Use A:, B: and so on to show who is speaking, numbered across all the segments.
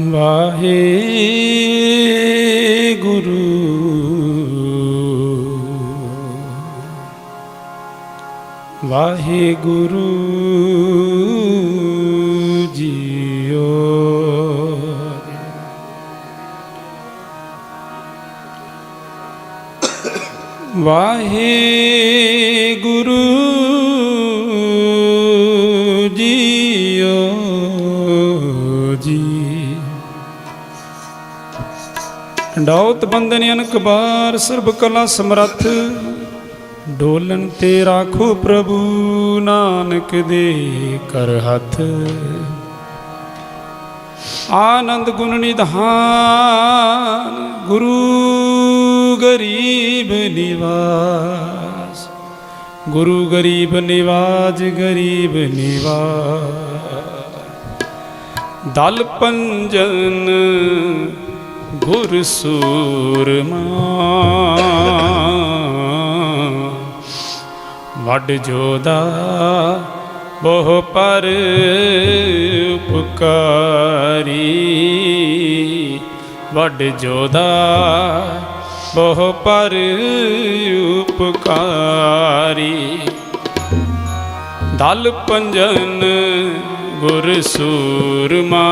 A: ਵਾਹਿਗੁਰੂ। ਵਾਹਿਗੁਰੂ ਜੀਓ। ਵਾਹਿਗੁਰੂ ਜੀਓ। ਡੌਤ ਬੰਦਨ ਅਨਕ ਬਾਰ ਸਰਬ ਕਲਾ ਸਮਰੱਥ, ਡੋਲਨ ਤੇ ਰਾਖੋ ਪ੍ਰਭੂ ਨਾਨਕ ਦੇ ਕਰ ਹੱਥ। ਆਨੰਦ ਗੁਣ ਨਿਧਾਨ, ਗੁਰੂ ਗਰੀਬ ਨਿਵਾਸ, ਗੁਰੂ ਗਰੀਬ ਨਿਵਾਜ, ਗਰੀਬ ਨਿਵਾਸ। ਦਲ ਪੰਜਨ ਗੁਰ ਸੂਰਮਾ। ਵੱਡ ਜੋਦਾ ਬਹੁ ਪਰ ਉਪਕਾਰੀ। ਵੱਡ ਜੋਦਾ ਬਹੁ ਪਰ ਉਪਕਾਰੀ। ਦਲ ਪੰਜਨ ਗੁਰ ਸੂਰਮਾ।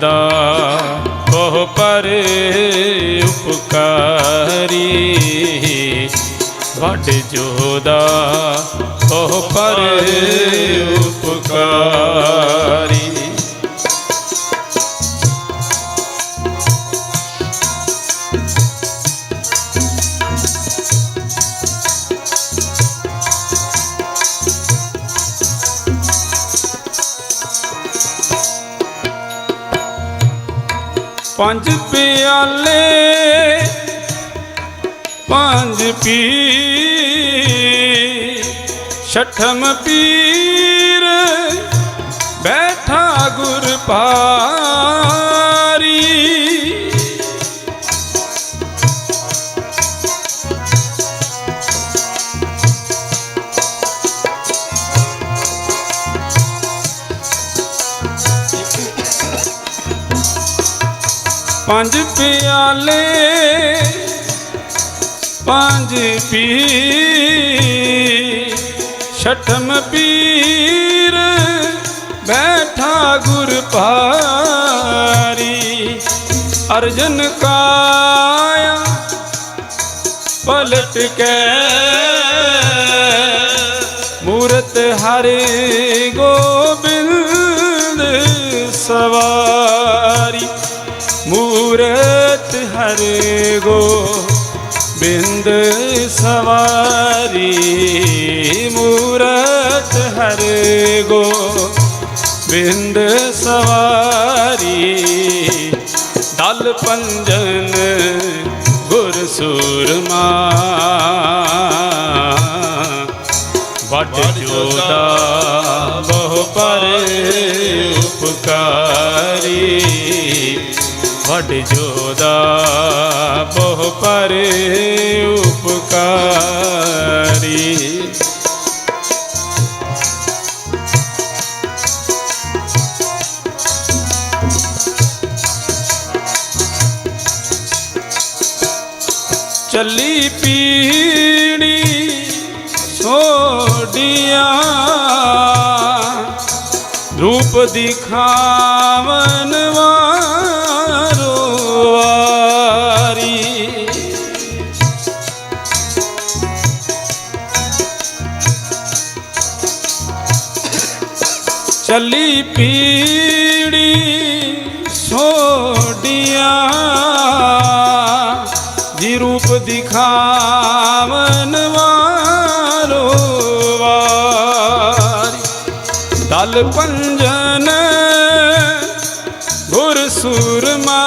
A: ਜੋਦਾ ਬਹੁ ਪਰ ਉਪਕਾਰੀ। ਵੱਡ ਜੋਦਾ। ਬਹੁ ਪਰ ਉਪਕਾਰ। ਪੰਜ ਪਿਆਲੇ ਪੰਜ ਪੀ ਛਠਮ ਪੀਰ ਬੈਠਾ ਗੁਰ ਪਾਰੀ ਪੰਜ ਪਿਆਲੇ, ਪੰਜ ਪੀ ਛਠਮ ਪੀਰ ਬੈਠਾ ਗੁਰ ਭਾਰੀ। ਅਰਜਨ ਕਾਇਆ ਪਲਟ ਕੇ। ਮੂਰਤ ਹਰਿ ਗੋਬਿੰਦ ਸਵਾ ਹਰ ਗੋ ਬਿੰਦ ਸਵਾਰੀ ਮੂਰਤ ਹਰ ਗੋ ਬਿੰਦ ਸਵਾਰੀ ਦਲ ਪੰਜਨ ਗੁਰ ਸੂਰਮਾ ਵੱਡ ਜੋਦਾ ਬਹੁ ਪਰ ਉਪਕਾਰੀ ਵੱਡ ਜੋਦਾ ਬਹੁ ਪਰ ਉਪਕਾਰੀ। ਚੱਲੀ ਪੀੜੀ ਸੋਡੀਆਂ ਰੂਪ ਦਿਖਾਵਨ ਵਾਰੋ ਚੱਲੀ ਪੀੜੀ ਸੋਡੀਆਂ ਜੀ ਰੂਪ ਦਿਖਾਵਨ ਵਾਰੋ ਵਾਰੀ। ਦਲ ਪੰਜਨ ਗੁਰ ਸੂਰਮਾ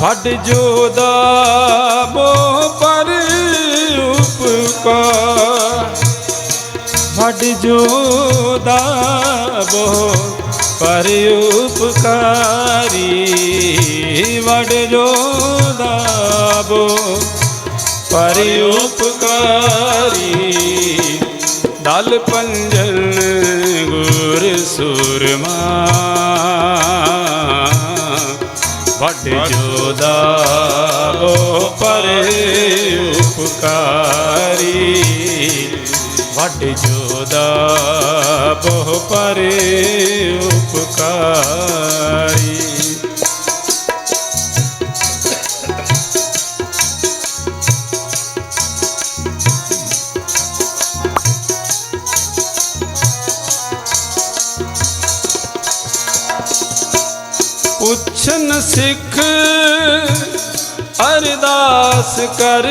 A: ਵੱਡ ਜੋਦਾ ਬੋ ਪਰ ਉਪਕਾਰ। ਵੱਡ ਜੋ ਦਾਬੋ ਪਰ ਉਪਕਾਰੀ ਵੜ ਜੋ ਦਾਬੋ ਪਰ ਉਪਕਾਰੀ ਦਲ ਪੰਜਲ ਗੁਰ ਸੁਰਮਾ। ਵਡ ਜੋ ਦਾਬੋ ਪਰ ਉਪਕਾਰੀ ਵਡ ਜੋ ਜੋਦਾ ਬਹੁ ਪਰੇ ਉਪਕਾਰੀ। ਪੁੱਛਨ ਸਿੱਖ ਅਰਦਾਸ ਕਰ।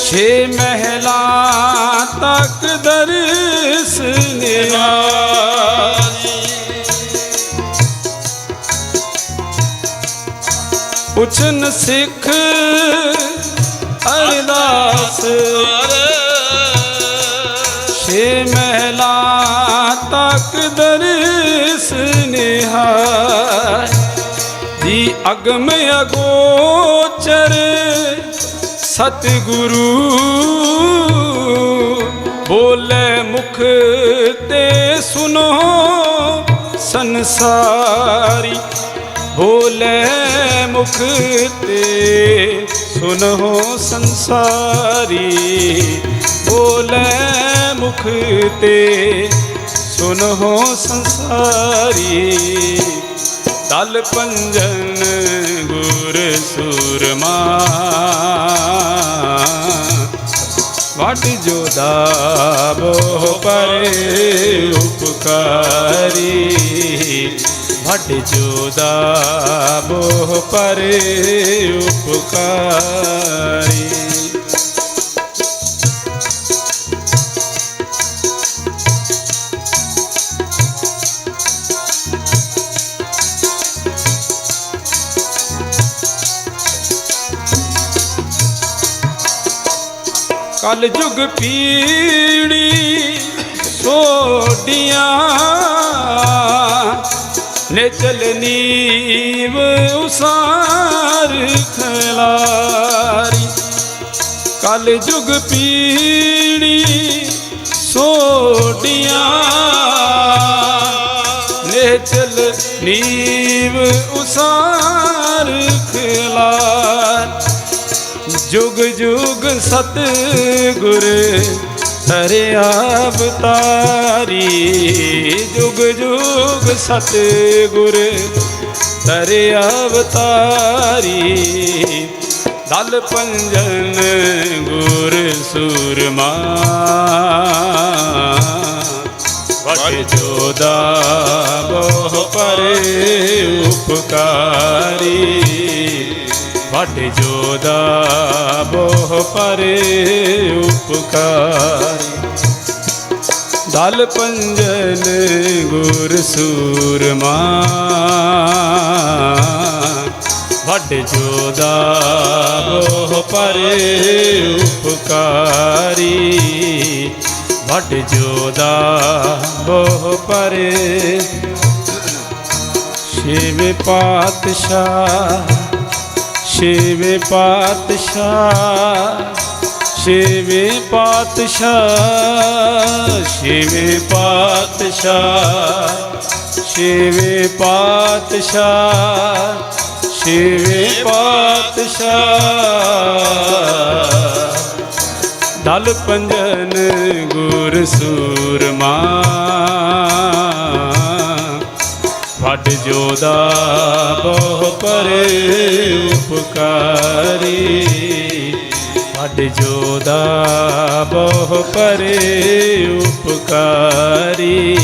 A: ਛੇ ਮਹਿਲਾ ਤੱਕ ਦਰਸ ਨਿਹਾਰੀ ਪੁੱਛਨ ਸਿੱਖ ਅਰਦਾਸ ਛੇ ਮਹਿਲਾ ਤੱਕ ਦਰਸ ਨਿਹਾਰ। ਦੀ ਅਗਮ ਅਗੋ ਸਤਿਗੁਰੂ, ਬੋਲੇ ਮੁਖ ਤੇ ਸੁਨੋ ਸੰਸਾਰੀ। ਬੋਲੇ ਮੁਖ ਤੇ ਸੁਨੋ ਸੰਸਾਰੀ। ਬੋਲੇ ਮੁਖ ਤੇ ਸੁਨੋ ਸੰਸਾਰੀ। ਦਲ ਪੰਜਨ ਗੁਰ ਸੂਰਮਾ ਵਟ ਜੋਦਾ ਬੋ ਪਰੇ ਉਪਕਾਰੀ ਵਟ ਜੋਦਾ ਬੋ ਪਰੇ ਉਪਕਾਰੀ ਕਲ ਜੁਗ ਪੀੜੀ ਸੋਡੀਆਂ ਨੇ ਚਲਨੀਵ ਉਸਾਰ ਖਲਾਰੀ। ਕਲ ਜੁਗ ਪੀੜੀ ਸੋਡੀਆਂ ਨੇ ਚਲ ਉਸਾਰ ਖਲਾਰ। ਜੁਗ ਜੁਗ ਸਤ ਗੁਰ ਹਰਿ ਅਵਤਾਰੀ ਜੁਗ ਜੁਗ ਸਤ ਗੁਰ ਹਰਿ ਅਵਤਾਰੀ ਦਲ ਪੰਜਨ ਗੁਰ ਸੂਰਮਾ। ਵਟ ਜੋਦਾ ਬਹੁ ਪਰੇ ਉਪਕਾਰੀ। ਵੱਡ ਜੋਦਾ, ਬੋਹ ਪਰੇ ਉਪਕਾਰੀ। ਦਲ ਪੰਜਨ ਗੁਰ ਸੂਰਮਾ। ਵੱਡ ਜੋਦਾ, ਬੋਹ ਪਰੇ ਉਪਕਾਰੀ। ਵੱਡ ਜੋਦਾ, ਬੋਹ ਪਰੇ। ਸ਼ਿਵ ਪਾਤਸ਼ਾਹ ਛੇਵੇਂ ਪਾਤਸ਼ਾਹ ਛੇਵੇਂ ਪਾਤਸ਼ਾਹ ਛੇਵੇਂ ਪਾਤਸ਼ਾਹ ਛੇਵੇਂ ਪਾਤਸ਼ਾਹ ਛੇਵੇਂ ਪਾਤਸ਼ਾਹ। ਦਲ ਪੰਜਨ ਗੁਰ ਸੂਰਮਾ ਵੱਡ ਜੋਦਾ ਬਹੁ ਪਰੇ ਉਪਕਾਰੀ। ਵੱਡ ਜੋਦਾ ਬਹੁ ਪਰੇ ਉਪਕਾਰੀ।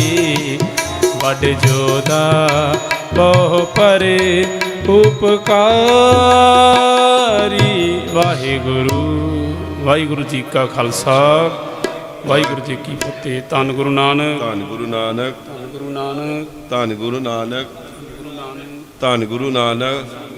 A: ਵੱਡ ਜੋਦਾ ਬਹੁ ਪਰੇ ਉਪਕਾਰੀ। ਵਾਹਿਗੁਰੂ ਵਾਹਿਗੁਰੂ ਜੀ ਕਾ ਖਾਲਸਾ। ਵਾਹਿਗੁਰੂ ਜੀ ਕੀ ਫਤਿਹ। ਧੰਨ ਗੁਰੂ ਨਾਨਕ।
B: ਧੰਨ ਗੁਰੂ ਨਾਨਕ।
A: ਧੰਨ ਗੁਰੂ ਨਾਨਕ।
B: ਧੰਨ
A: ਗੁਰੂ ਨਾਨਕ।
B: ਧੰਨ ਗੁਰੂ ਨਾਨਕ।